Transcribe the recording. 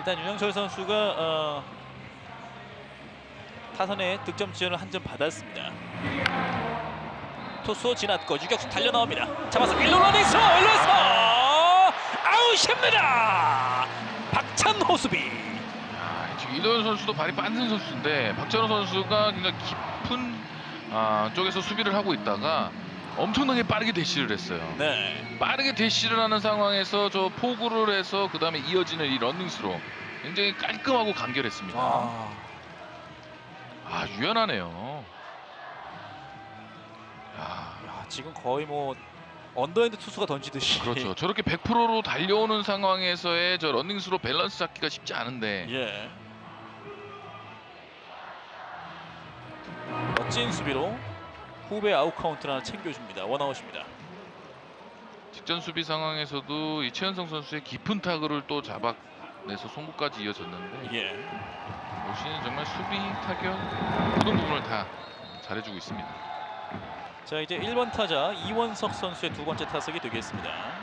일단 윤영철 선수가 어, 타선에 득점 지원을 한 점 받았습니다. 투수 지났고 유격수 달려 나옵니다. 잡아서 1루 러닝스 1루에서 아웃입니다. 박찬 호 수비. 아, 이도현 선수도 발이 빠른 선수인데 박찬호 선수가 굉장히 깊은 아, 쪽에서 수비를 하고 있다가 엄청나게 빠르게 대시를 했어요. 네. 빠르게 대시를 하는 상황에서 저 포구를 해서 그 다음에 이어지는 이 런닝스로 굉장히 깔끔하고 간결했습니다. 아, 아 유연하네요. 야, 야, 지금 거의 뭐 언더핸드 투수가 던지듯이. 그렇죠. 저렇게 100%로 달려오는 상황에서의 저 런닝스로 밸런스 잡기가 쉽지 않은데 예. 멋진 수비로 후배 아웃 카운트를 하나 챙겨줍니다. 원아웃입니다. 직전 수비 상황에서도 이 최현성 선수의 깊은 타구를 또 잡아내서 송구까지 이어졌는데 예. 올 시즌 정말 수비, 타격 모든 부분을 다 잘해주고 있습니다. 자 이제 1번 타자 이원석 선수의 두 번째 타석이 되겠습니다.